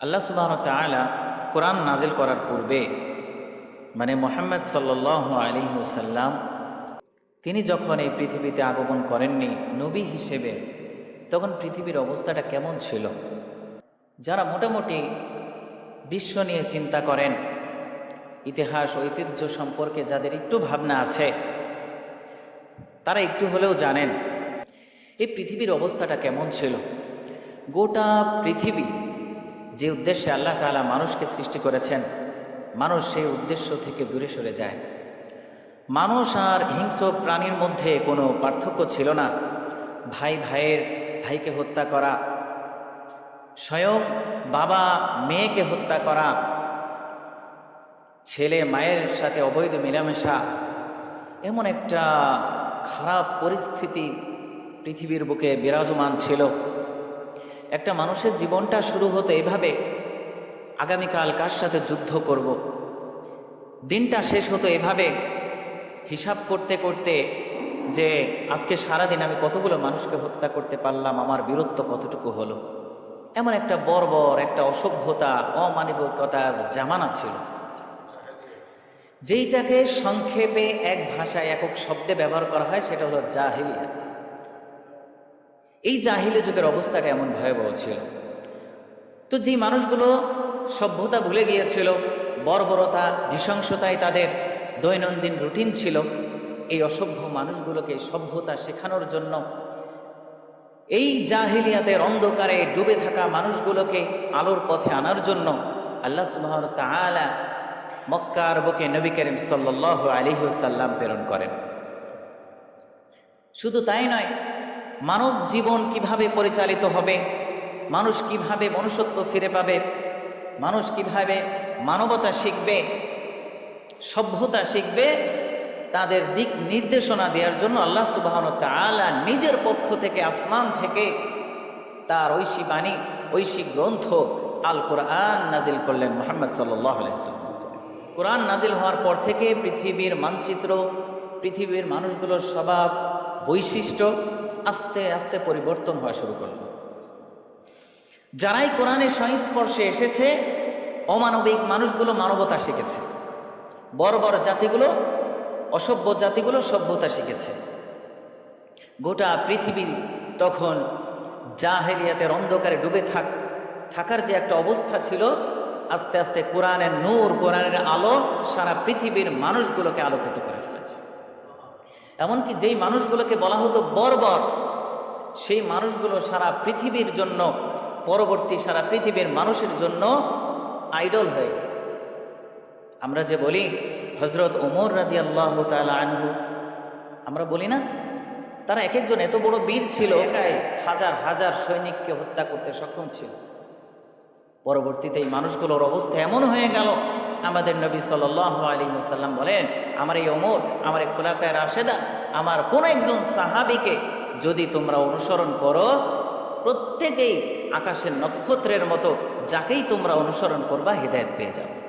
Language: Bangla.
আল্লাহ সুবাহ তালা কোরআন নাজিল করার পূর্বে মানে মোহাম্মদ সাল্লাহ আলী সাল্লাম তিনি যখন এই পৃথিবীতে আগমন করেননি নবী হিসেবে, তখন পৃথিবীর অবস্থাটা কেমন ছিল? যারা মোটামুটি বিশ্ব নিয়ে চিন্তা করেন, ইতিহাস ঐতিহ্য সম্পর্কে যাদের একটু ভাবনা আছে, তারা একটু হলেও জানেন এই পৃথিবীর অবস্থাটা কেমন ছিল। গোটা পৃথিবী যে উদ্দেশ্যে আল্লাহ তাআলা মানুষকে সৃষ্টি করেছেন, মানুষ সেই উদ্দেশ্য থেকে দূরে সরে যায়। মানুষ আর হিংস্র প্রাণীর মধ্যে কোনো পার্থক্য ছিল না। ভাই ভাইয়ের, ভাইকে হত্যা করা, স্বয়ং বাবা মেয়েকে হত্যা করা, ছেলে মায়ের সাথে অবৈধ মেলামেশা, এমন একটা খারাপ পরিস্থিতি পৃথিবীর বুকে বিরাজমান ছিল। একটা মানুষের জীবনটা শুরু হতো এভাবে আগামীকাল কার সাথে যুদ্ধ করব। দিনটা শেষ হতো এভাবে হিসাব করতে করতে যে আজকে সারাদিন আমি কতগুলো মানুষকে হত্যা করতে পারলাম, আমার বীরত্ব কতটুকু হলো? এমন একটা বর্বর, একটা অসভ্যতা, অমানবিকতার জামানা ছিল। যেইটাকে সংক্ষেপে এক ভাষায় একক শব্দে ব্যবহার করা হয়, সেটা হলো জাহিলিয়াত। এই জাহিলি যুগের অবস্থাটা এমন ভয়াবহ ছিল। তো যেই মানুষগুলো সভ্যতা ভুলে গিয়েছিল, বর্বরতা নৃশংসতায় তাদের দৈনন্দিন রুটিন ছিল, এই অসভ্য মানুষগুলোকে সভ্যতা শেখানোর জন্য এই জাহিলিয়াতের অন্ধকারে ডুবে থাকা মানুষগুলোকে আলোর পথে আনার জন্য আল্লাহ সুবাহ তাআলা মক্কার বুকে নবী করিম সাল্লাহ আলিহাসাল্লাম প্রেরণ করেন। শুধু তাই নয় মানব জীবন কীভাবে পরিচালিত হবে? মানুষ কীভাবে মনুষ্যত্ব ফিরে পাবে? মানুষ কীভাবে মানবতা শিখবে? সভ্যতা শিখবে? তাদের দিক নির্দেশনা দেওয়ার জন্য আল্লাহ সুবাহন তালা নিজের পক্ষ থেকে, আসমান থেকে তার ঐশী বাণী, ঐশী গ্রন্থ আল কোরআন নাজিল করলেন মোহাম্মদ আলাইসাল্লাম কোরআন নাজিল হওয়ার পর থেকে পৃথিবীর মানচিত্র, পৃথিবীর মানুষগুলোর স্বভাব, বৈশিষ্ট্য আস্তে আস্তে পরিবর্তন হওয়া শুরু করল। যারাই কোরআনের সংস্পর্শে এসেছে, অমানবিক মানুষগুলো মানবতা শিখেছে। বড় বড় জাতিগুলো, অসভ্য জাতিগুলো সভ্যতা শিখেছে। গোটা পৃথিবী তখন জাহেরিয়াতের অন্ধকারে ডুবে থাক, থাকার যে একটা অবস্থা ছিল, আস্তে আস্তে কোরআনের নূর, কোরআনের আলো সারা পৃথিবীর মানুষগুলোকে আলোকিত করে ফেলেছে। এমনকি যেই মানুষগুলোকে বলা হতো বর্বর, সেই মানুষগুলো সারা পৃথিবীর জন্য, পরবর্তী সারা পৃথিবীর মানুষের জন্য আইডল হয়ে গেছে। আমরা যে বলি হজরত ওমর রাদি আল্লাহ আনহু, আমরা বলি না, তারা এক একজন এত বড় বীর ছিল হাজার হাজার সৈনিককে হত্যা করতে সক্ষম ছিল। পরবর্তীতে এই মানুষগুলোর অবস্থা এমন হয়ে গেল। আমাদের নবী সাল আলী সাল্লাম বলেন, আমার এই অমর আমার এই খোলাফায় রাশেদা, আমার কোন একজন সাহাবিকে যদি তোমরা অনুসরণ করো, প্রত্যেকেই আকাশের নক্ষত্রের মতো, যাকেই তোমরা অনুসরণ করবা, হৃদায়ত পেয়ে যাবে।